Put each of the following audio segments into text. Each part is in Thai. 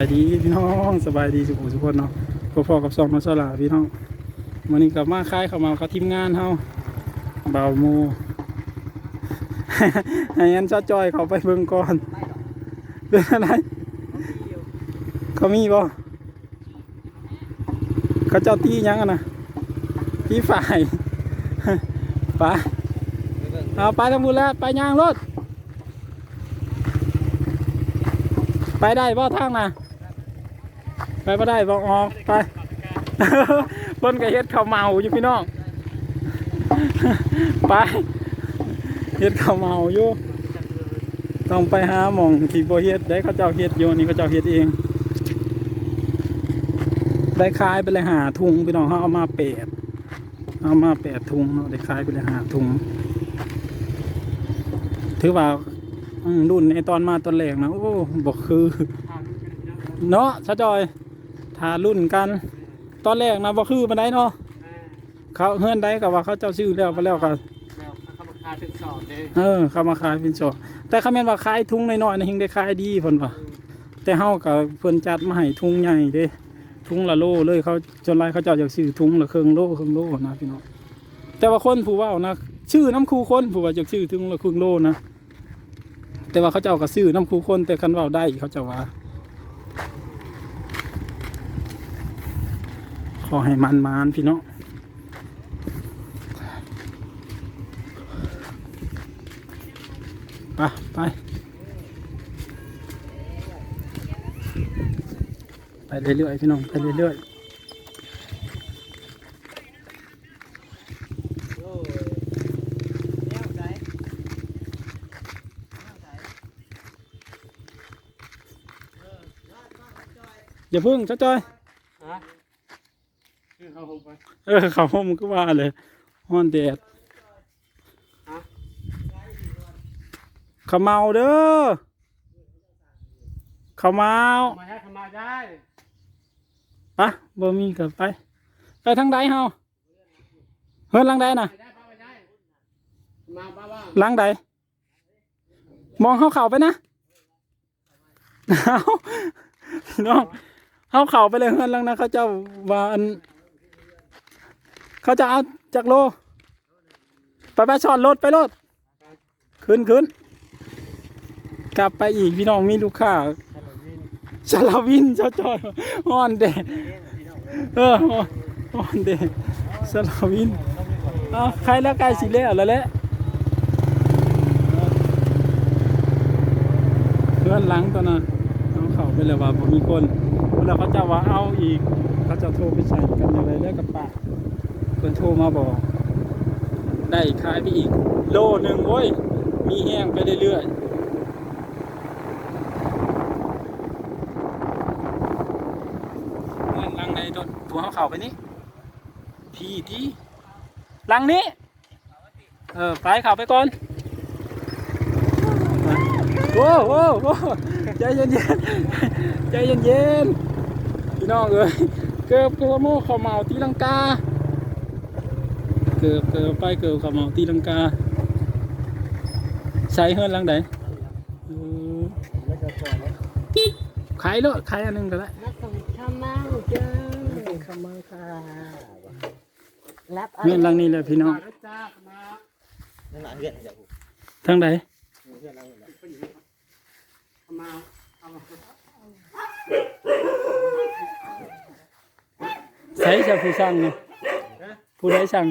สบายดีพี่น้องสบายดีสุขทุกคนเนาะพอๆกับซองมาสลาพี่น้องวันนี้กลับมาค่ายเข้ามากับทีมงานเฮาเบาโมให้อันชาจอยเขาไปเบิ่งก่อนเป็นอะไรเขามีบ่เขาเจ้าตียังอะนะตีฝ่ายไปเอาไปทำบุญแล้วไปย่างรถไปได้บ่ทางน่ะ ไปบ่ได้บ่ออกไปเพิ่นก็เฮ็ดข้าวเมาอยู่พี่น้องไปเฮ็ดข้าวเมาอยู่ต้องไปหาหม่องที่บ่เฮ็ดได้เขาเจ้าเฮ็ดอยู่นี่เขาเจ้าเฮ็ดเอง ได้ขายไปเลยหาถุงพี่น้องเขาเอามาแปดเอามาแปดถุงเนาะได้ขายไปเลยหาถุงถือว่าอืมรุ่นในตอนมาตอนแรกนะโอ้บอกคือ เนาะชะจอย ทารุ่นกัน ตอนแรกนะบ่คือปานใดเนาะเขาเฮือนใดก็ว่าเขาเจ้าชื่อแล้วไปแล้วก็แล้วเขามาคาถึงสอบเลยเออเขามาขายเป็นโซแต่เขาแม่นว่าขายทุงน้อยๆนะหิงได้ขายดีเพิ่นว่าแต่เฮาก็เพิ่นจัดมาให้ทุงใหญ่เด้ทุงละโลเลยเขาจนไรเขาเจ้าอยากซื้อทุงละครึ่งโลครึ่งโลนะพี่น้องแต่ว่าคนผู้เว้านะชื่อน้ำคูคนผู้ว่าอยากซื้อทุงละครึ่งโลนะแต่ว่าเขาเจ้าก็ซื้อน้ำคูคนแต่คันเว้าได้เขาเจะว่า ขอให้มันมานพี่น้องไปไปไปเรื่อยๆพี่น้องไปเรื่อยๆอย่าพึ่งจ้าจอยฮะ เขาคงไปเออเขาผมก็ว่าเลยฮ้อนแดดฮะเขาเมาเด้อเขาเมามาให้เขามาได้ปะบ่มีกับไป ไปทางใดเฮาเฮ้ยหลังใดน่ะไปได้ป้าไปได้มาป้าว่าหลังใดมองเขาเข่าไปนะเอาพี่น้องเขาเข่าไปเลยเฮือนหลังนะเขาเจ้าว่าอัน เขาจะเอาจากโล ไปไปชอนรถไปรถขึ้นขึ้นกลับไปอีกพี่น้องมีลูกค้าชาลาวินเจ้าจอยฮ้อนเดดเออฮ้อนเดดชาลาวินเอาใครแล้วใกล้สิแล้วแล้วแหละเพื่อนหลังตอนนั้นเอาเข้าไปเลยว่าผมมีคนแล้วเขาจะว่าเอาอีกเขาจะโทรไปใส่กันอย่างไรแล้วกับปะเพื่อนโทรมาบอก ได้ขายไปอีก โลหนึ่งโว้ย มีแห้งไปเรื่อยๆเงินลังในโดนผัวเขาเข่าไปนี่พี่ที่ลังนี้ เออไปเข่าไปก่อนโว้โว้โว้ใจเย็นเย็นๆใจเย็นเย็นๆพี่น้องเอ้ยเกือบเกือบโม่เขาเมาตีลังกา เกือบเกือบไปเกือบเขาเมาตีลังกา ใช้เฮือนลังไหนเออขายเลยขายอันหนึงก็ได้นักส่งข้าวเมาเจ้าขมาค่ะรับเงื่อนหลังนี้เลยพี่น้องแล้วจ้ามานั่นหลานเรียนจากทางไหนเรียนเราเนี่ยเขามาเอามาใช้จะผู้สั่งเนี่ยผู้ใดสั่ง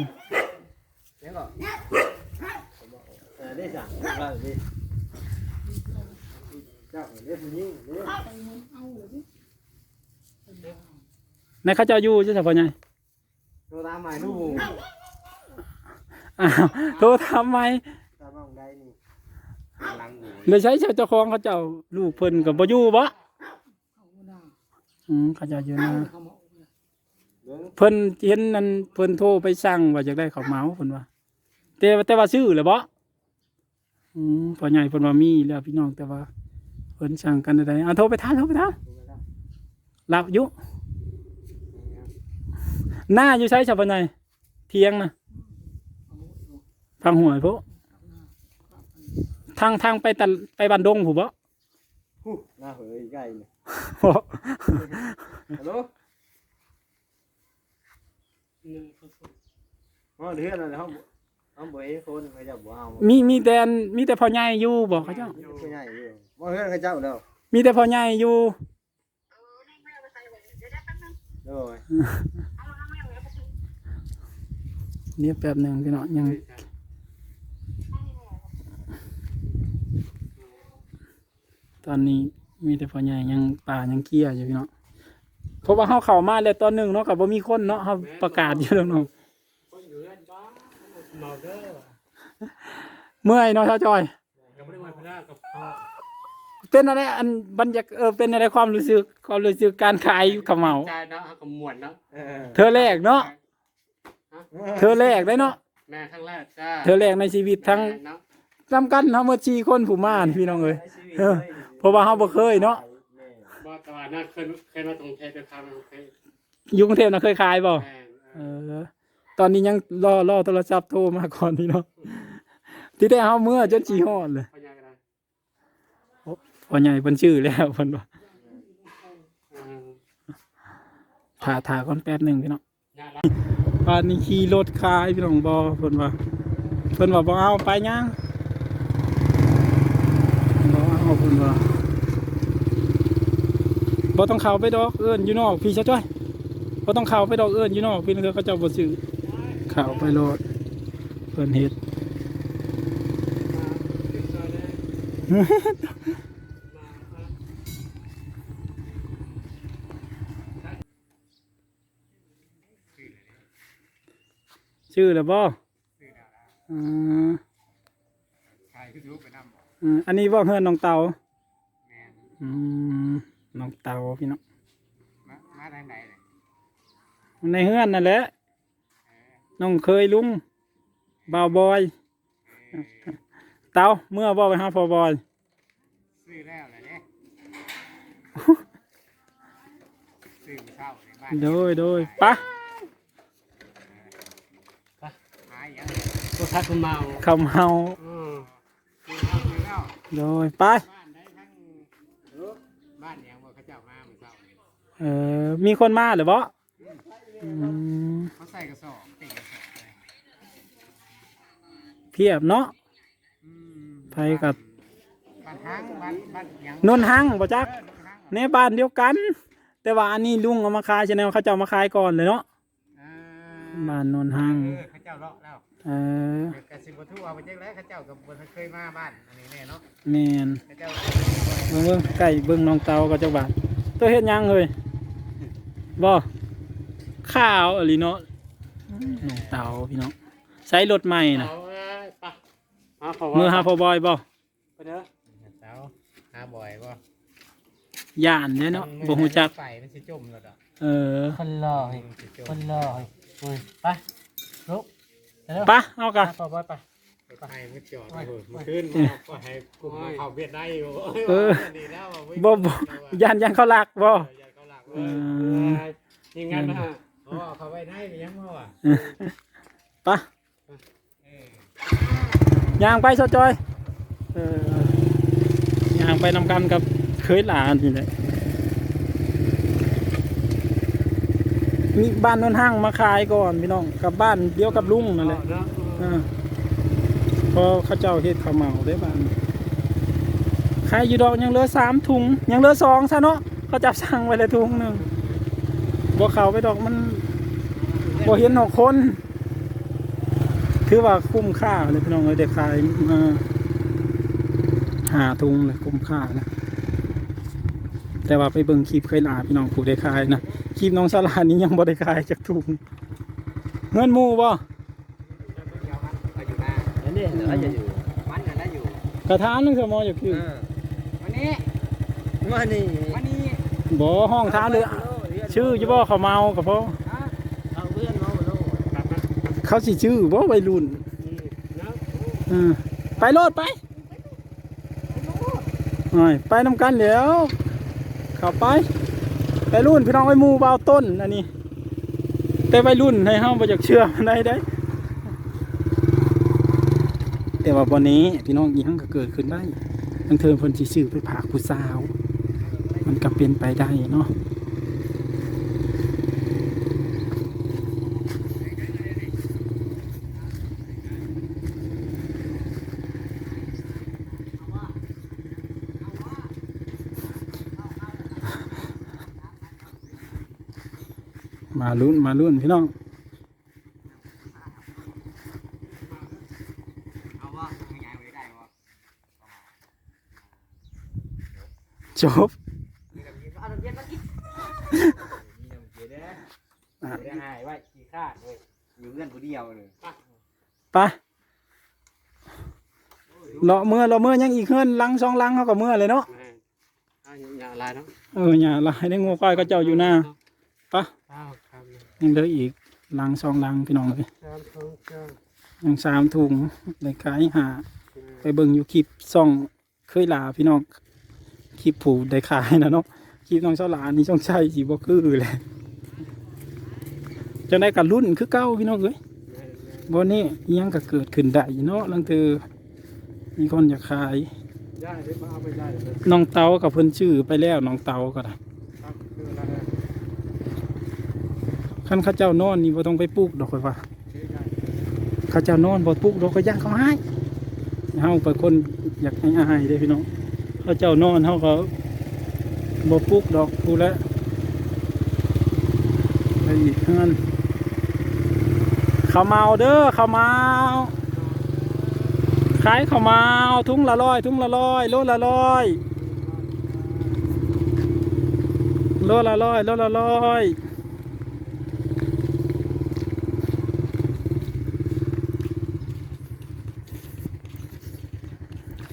เนี่ยก็เออได้สั่งว่าดิเจ้าเรียกผู้หญิงเรียกในเข้าเจ้าอยู่ใช่ไหมพ่อใหญ่ตัวตามหมายลูกอ้าวโทรทำไมตามองได้นี่หลังหูเลยใช้เจ้าของเขาเจ้าลูกเพิ่นกับบ่อยู่บ่อืมเขาเจ้าอยู่นะเบิ้งเพิ่นเห็นนั่นเพิ่นโทรไปสั่งว่าอยากได้ข้าวเหมาเพิ่นว่า แต่แต่ว่าซื้อเลยบ่อืมพ่อใหญ่เพิ่นว่ามีแล้วพี่น้องแต่ว่าเพิ่นสั่งกันได้เอาโทรไปถามโทรไปถามรับอยู่หน้าอยู่ใช้ชาวบ้านใหญ่เที่ยงนะทางหวยพวกทางทางไปตันไปบันดงผู้บ่หน้าเหยใกล้เลยฮัลโหลหนึ่งอ๋อเดือนอะไรห้อง ห้องบ่เอ้คนเขาจะบ่เอามีมีแต่อันมีแต่พ่อใหญ่อยู่บอกเขาเจ้าผู้ใหญ่อยู่บ่เฮือนเขาเจ้าแล้วมีแต่พ่อใหญ่อยู่โดยเนี่ยแป๊บหนึงพี่น้องยังตอนนี้มีแต่พ่อใหญ่ยังป่ายังเกลี้ยอยู่พี่น้องเพราะว่าเฮาเข้ามาแล้วตอนหนึงเนาะก็บ่มีคนเนาะเฮาประกาศอยู่แล้วเนาะ คนอยู่เรือนบ้า เมาเด้อเมื่อยเนาะชาวจอย ยังไม่ได้มาพนักกับพ่อเป็นอะไรอันบรรยากเออเป็นอะไรความรู้สึกความรู้สึกการขายขาวเหมา ใจเนาะกับหมวนเนาะเออเธอแรกเนาะเธอแรกได้เนาะแม่ครั้งแรกจ้าเธอแรกในชีวิตทั้งเนาะจำกันเฮาเมื่อชีคนผู้ม่านพี่น้องเอ้ย เออเพราะว่าเฮาบ่เคยเนาะ บ่ตะวันน่ะเคยเคยมาตรงเทพไปทำเคยอยู่กรุงเทพน่ะเคยขายบ่แม่เออ ตอนนี้ยังรอรอโทรศัพท์โทรมาก่อนพี่น้องที่ได้เฮาเมื่อจนชีฮอดเลยพ่อใหญ่ก็ได้พ่อใหญ่เพิ่นชื่อแล้วเพิ่นว่าเออถ่าถ่าก่อนแป๊บหนึงพี่น้องน่ารักป่านนี้ขี่รถขายพี่น้องบ่เพิ่นว่าเพิ่นว่าบ่เอาไปย่างบ่เอาเพิ่นว่าบ่ต้องเข้าไปดอกเอิ้นอยู่นอกพี่ชะจ้อยบ่ต้องเข้าไปดอกเอิ้นอยู่นอกพี่นึงเขาเจ้าบ่ซื้อ เข้าไปโลดเพิ่นเฮ็ดชื่อแล้วบ่อือใครก็ดูไปนำอืมอันนี้บ่เฮือนน้องเตาแม่อืมน้องเตาพี่น้องมามาทางไหนเลยในเฮือนนั่นแหละ น้องเคยลุงบ่าวบอย เตาเมื่อบ่ไปหาพ่อบอยซื้อแล้วเลยเนี่ยซื้อเช่าในบ้านโดยโดยปะหายยังก็ทักเมาคำเฮาอืมซื้อแล้วซื้อแล้วโดยไปบ้านได้ทั้งบ้านยังว่าเขาเจ้ามาเมื่อเช้านี่เออมีคนมาหรือบ่อืม เขาใส่กระสอบติดกระสอบเลยเพียบเนาะ อืมไผกับ บ้านห้างบ้านบ้านยังนนหังบ่จัก เออบ้านห้างในบ้านเดียวกัน แต่ว่าอันนี้ลุงเอามาขายใช่ไหมเขาจะเอามาขายก่อนเลยเนาะเออบ้านนนหังเออเขาเจ้าเลาะแล้วเออเดี๋ยวกสิบทั่วเอาไปเจ๊กแล้วเขาเจ้ากับบนเคยมาบ้านอันนี้แน่เนาะแมนเขาเจ้าเบิ่งเบิ่งไก่เบิ่งน้องเตาก็จะบาดตัวเฮ็ดหยังเลยบ่ ข้าวอะไรเนาะน้องเตาพี่น้องใช้รถใหม่น่ะเอาเอ้ยไปเอาเขามือหาพอบอยบ่ไปเด้อเจ้าหาบ่อยบ่ย่านเด้เนาะบ่ฮู้จักไปมันสิจมแล้วดอกเออคนหล่อมันสิจมคนหล่อไปลุกปะเอากะต่อไปไปไปให้มันจอดเออมันขึ้นมาก็ให้กลุ่มเขาเวียดได้อยู่เออดีแล้วว่าวิ่งบ่บ่ย่านยังเขาลักบ่เอออย่าเขาหลักเอว่าอยิงงั้นนะฮะ อ๋อเขาไว้ได้ไปยังเมื่อวะปะเออย่างไปซะจอยเออย่างไปนำกันกับเคยหลานนี่แหละมีบ้านนนห้างมาขายก่อนพี่น้องกับบ้านเดียวกับลุงนั่นแหละเนาะอ่าพอเขาเจ้าเฮ็ดข้าวเหมาได้บ้านขายอยู่ดอกยังเหลือสามถุง ยังเหลือสองซะเนาะเขาจับสั่งไว้เลยถุงหนึ่ง บ่เข้าไปดอกมันบ่เห็นหอกคน ถือว่าคุ้มค่าเลยพี่น้องเอ้ยได้ขายมาหาถุงเลยคุ้มค่านะแต่ว่าไปเบิ่งคลิปเคยลาพี่น้องผู้ได้ขายนะคลิปน้องสลานี้ยังบ่ได้ขายจากถุงเงินหมู่บ่ไปอยู่หน้าอันนี้เหลือจะอยู่มันน่ะได้อยู่กระทานนึงเสมออยู่คือวันนี้มานี่วันนี้บ่ห้องท้ามเลย ชื่ออยู่บ่เขาเมากับพ่อเอาเพื่อนมาโลครับนะเขาสิชื่อบ่วัยรุ่นอืมเนาะเออไปโลดไปโอ้ยไปนำกันเดี๋ยวเข้าไปไปรุ่นพี่น้องไอ้หมู่เบาต้นอันนี้ แต่วัยรุ่นให้เฮาบ่อยากเชื่อมันได้ได้ แต่ว่าวันนี้พี่น้องอีหังก็เกิดขึ้นได้ทั้งเทิงเพิ่นสิซื้อไปผากผู้สาว มันกับเป็นไปได้เนาะ มาลุ้นมาลุ้นพี่น้องจบเอาน้ำเย็นมากินมีน้ำเย็นเด้ออะไม่ได้หายไว้ขี้ข้าดเลยอเพื่อนผู้เดียวเลยไปเลาะเมื่อเลาะเมื่อยังอีกเฮือนลังสองลังเขาก็เมื่อเลยเนาะอย่าลายเนาะเอออย่าลายได้งูควายก็เจ้าอยู่หน้าไปะ ยังเหลืออีกหลังสองหลังพี่น้องเลยสามสองเก้ายังสามถุงเลยขายหา ไปเบิ่งอยู่คลิปซ่องเคยลาพี่น้องคลิปผูได้ขายนะเนาะคลิปน้องเสาหลานนี่ช่องใช่สีบ่คือเลยจังได้กับรุ่นคือเก้าพี่น้องเอ้ยบนนี้อิหยังก็เกิดขึ้นได้เนาะลังเตือมีคนอยากขายได้ได้มาเอาไปได้เลยน้องเตากับเพิ่นชื่อไปแล้วน้องเตาก็ได้ ครับคืออะไรนะ คันข้าเจ้านอนนี่บ่ต้องไปปลูกดอกค่อยว่าข้าเจ้านอนบ่ปลูกดอกก็ย่างเขาให้เฮาเป็นคนอยากให้อายเด้พี่น้องข้าเจ้านอนเฮาก็บ่ปลูกดอกพูแล้วไปอีกเฮือนข้าวเมาเด้อข้าวเมาขายข้าวเมาถุงละร้อยถุงละร้อยโลละร้อยโลละร้อยโลละร้อย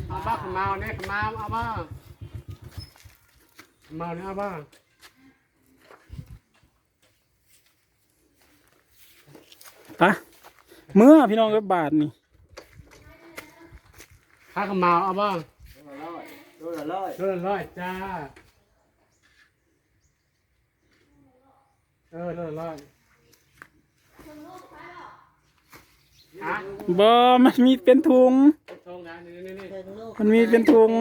เอาบ้าขมาวเนี่ยข มาวเอาบ้าขมาวเนี่ยเอาบ้าไปะเมื่อพี่น้องกับบาทนี่ข้าขมาวเอาบ้าดูละร้อยเท่าไหร้อยจ้าเออเท่าไหร้อยฮะ บอมันมีเป็นถุงทงนะนี่นี่นี่มันมีเป็นถุง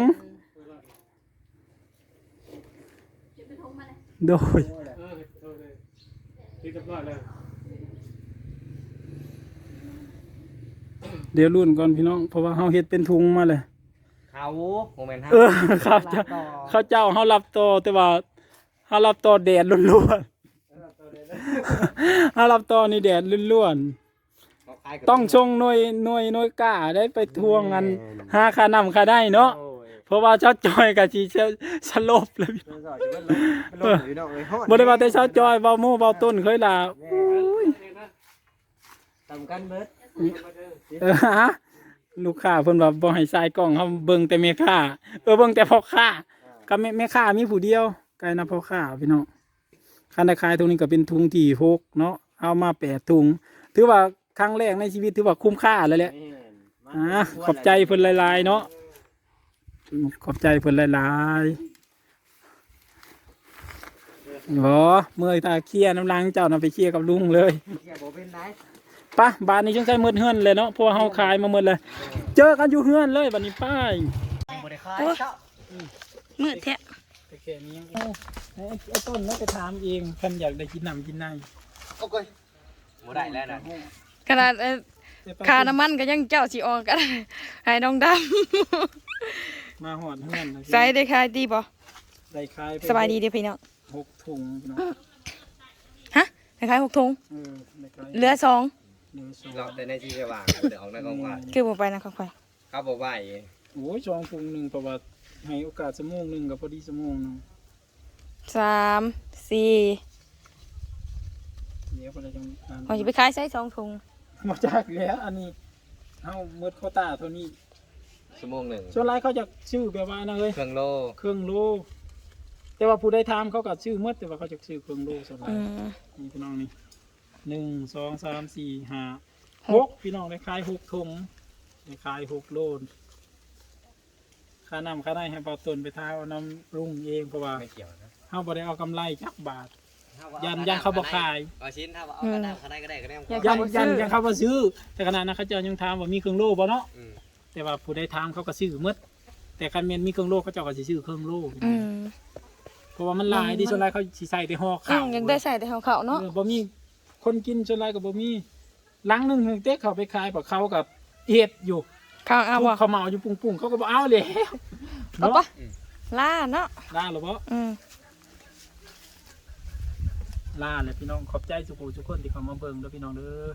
โดยเออโทษเลยที่เรียบร้อยแล้วเดี๋ยวรุ่นก่อนพี่น้อง เพราะว่าเฮาเฮ็ดเป็นถุงมาเลย เขาโมเมนต์เออครับเจ้าข้าเจ้าเฮารับต่อแต่ว่าเฮารับต่อแดดล้วนๆเฮารับต่อนี่แดดล้วนๆ ต้องชงหน่วยหน่วยหน่วยกล้าได้ไปทวงกันหาค่านํค่าได้เนาะเพราะว่าเจ้าจอยก็สิสลบเลยพี่เอออยู่นอกเลยฮอดบ่ได้ว่าแต่เช้าจอยเบาโม่เบาต้นเคยล่ะอุ้ยตำกันเบิดเออฮะลูกค้าเพิ่นว่าบ่ให้ใส่กล้องเฮาเบิ่งแต่แม่ค้าเออเบิ่งแต่พ่อค้ากับแม่แม่ค้ามีผู้เดียวไกลนะพ่อค้าพี่น้องคันได้ขายตรงนี้ก็เป็นถุงที่หกเนาะเอามาแปดถุง ถือว่า ครั้งแรกในชีวิตถือว่าคุ้มค่าแล้วแหละอ่าขอบใจเพิ่นหลายๆเนาะอืมขอบใจเพิ่นหลายๆบ่เมื่อยตาเคลียร์น้ำลังเจ้านํไปเคลียร์กับลุงเลยเสียบ่เป็นไรปะบ้านนี้จังใช้มืดเฮือนเลยเนาะเพราะว่าเฮาขายมาหมดเลย เจอกันอยู่เฮือนเลยบัดนี้ป้ายบ่ได้ขายเจ้ามืดแท้แต่แค่นี้ยังไอ้ไอ้ต้นน่าจะถามเองเพิ่นอยากได้กินน้ำกินในโอ้ยบ่ได้แล้วนะ ขนาดเอ่อค่าน้ำมันก็ยังเจ้าสิออกกันให้น้องดมาหอดเฮือนนะำใส่ได้ขายดีบ่ได้ขายไปสบายดีเด้อพี่น้องหกถุงพี่น้องฮะได้ขายหกถุงเออได้ขายเหลือสองเหลือสองเราแต่ในที่สว่างเดี๋ยวออกในกองว่าคือบ่ไปนะค่อยเขาบอกว่าโอ้ยสองถุงหนึงเพราะว่าให้โอกาสชั่วโมงหนึงก็พอดีชั่วโมงหนึงๆสามสี่เดี๋ยวเพิ่นจะจังอ่านเราจะไปขายใส่สองถุง มาจากแล้ว อันนี้เฮาหมดโควต้าเท่านี้ชั่วโมงหนึ่งส่วนหลายเขาจะชื่อแบบว่านะเฮ้ยเครื่องโลเครื่องโล แต่ว่าผู้ได้ทำเขาก็ชื่อหมดแต่ว่าเขาจะชื่อเครื่องโลส่วนหลายอืมนี่พี่น้องนี่หนึ่งสองสามสี่ห้าหหกกพี่น้องได้ขายหกถุงได้ขายหกโลนค่าน้ำค่าได้ให้เบาต้นไปท้าเอาน้ำรุ่งเองเพราะว่าไม่เกี่ยวนะเขาบ่ได้เอากำไรจักบาท ยันยันเขาบ่ขายเอาชิ้นถ้าเอากระด้างเขาได้ก็ได้ก็ได้ยันยันยันเขาบ่ซื้อ แต่ขณะนั้นเขาเจะยังถามว่ามีเครื่องโลบ่เนาะ อืมแต่ว่าผู้ได้ทำเขาก็ซื้อหมด แต่คันแม่นมีเครื่องโลเขาเจ้าก็สิซื้อเครื่องโลอืมเพราะว่ามันหลายที่ส่วนหลายเขาสิใส่แต่ห่ออืข้าวมยังได้ใส่แต่ของเขาเนาะเออบ่มีคนกินส่วนหลายก็บ่มีหลังหนึงเต็กเขาไปขายเพราะเขากับเฮ็ดอยู่ข้างเอาทุบ่กเขาเมาอยู่ปุ้งๆเขาก็บ่เอาแล้วเอาปะล่าเนาะลาหรือบ่อืม ลาเลยพี่น้องขอบใจสุขุทุกคนที่เข้ามาเบิ่งเด้อพี่น้องเด้อ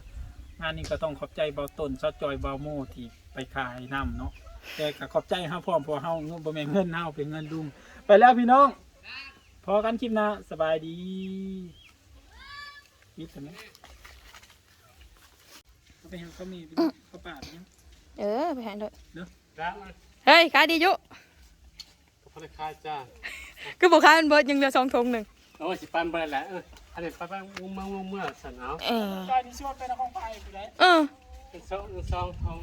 งานนี้ก็ต้องขอบใจเบาต้นซอจอยเบาโมที่ไปขายน้ำเนาะแต่ก็ขอบใจเฮาพร้อมเพราะเฮาเงินบ่แม่นเงินเฮาเป็นเงินลุงไปแล้วพี่น้อง พอกันคลิปหน้าสบายดีมิดใช่ไหมเอาไปหาเขามีเขาปาดเนี่ยเออไปหาด้วยแล้วเฮ้ยขายดีอยุพนักงานจ้าก็บอกขายมันเบิดยังเหลือสองถุงหนึ่ง โอ้ยสิปันไปแหละเออ อันนี้ไปไปงุ้มเมื่องุ้มเมื่อสันเอาเออจอยนี่ชวนไปนครไปอยู่ได้เออเป็นซองเป็นซองทอง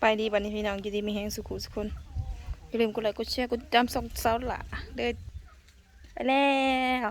ไปดีบันนี้พี่น้องยินดีมีแหงสุขุสุกคนอย่าลืมกดไลค์กดแชร์กดติดตามส่องเสาหล่ะเด้อไปแล้ว